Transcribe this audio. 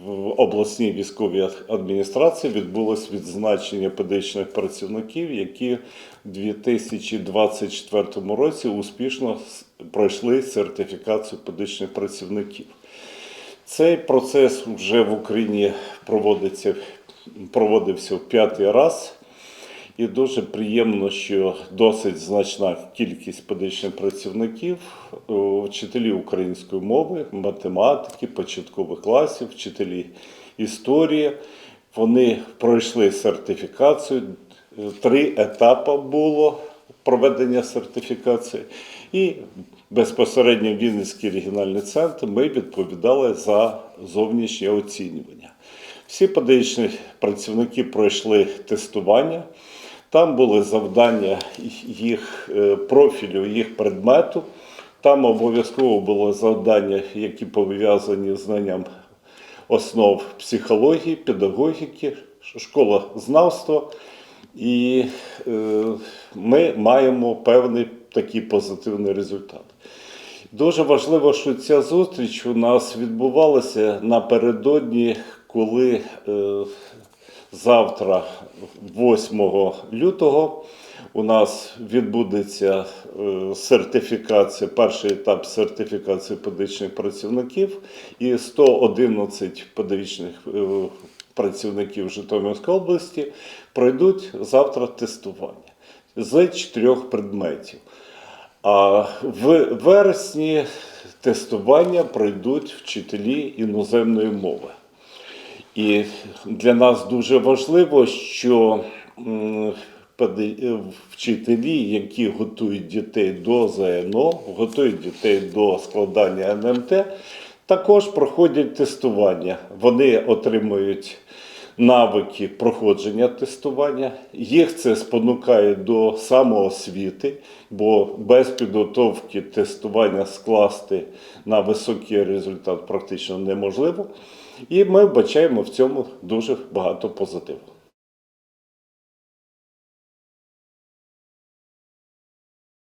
В обласній військовій адміністрації відбулось відзначення педагогічних працівників, які в 2024 році успішно пройшли сертифікацію педагогічних працівників. Цей процес вже в Україні проводиться, проводився в п'ятий раз. І дуже приємно, що досить значна кількість педагогічних працівників, е, вчителі української мови, математики, початкових класів, вчителі історії. Вони пройшли сертифікацію. Три етапи було проведення сертифікації. І безпосередньо в Вінницький регіональний центр ми відповідали за зовнішнє оцінювання. Всі педагогічні працівники пройшли тестування. Там були завдання їх е, профілю, їх предмету. Там обов'язково було завдання, які пов'язані з знанням основ психології, педагогіки, школа знавства. І е, ми маємо певний такий позитивний результат. Дуже важливо, що ця зустріч у нас відбувалася напередодні, коли е, завтра, 8 лютого, у нас відбудеться е, сертифікація, перший етап сертифікації педагогічних працівників і 111 педагогічних е, працівників Житомирської області пройдуть завтра тестування з чотирьох предметів. А в вересні тестування пройдуть вчителі іноземної мови. І для нас дуже важливо, що вчителі, які готують дітей до ЗНО, готують дітей до складання НМТ, також проходять тестування. Вони отримують навики проходження тестування. Їх це спонукає до самоосвіти, бо без підготовки тестування скласти на високий результат практично неможливо. І ми вбачаємо в цьому дуже багато позитиву.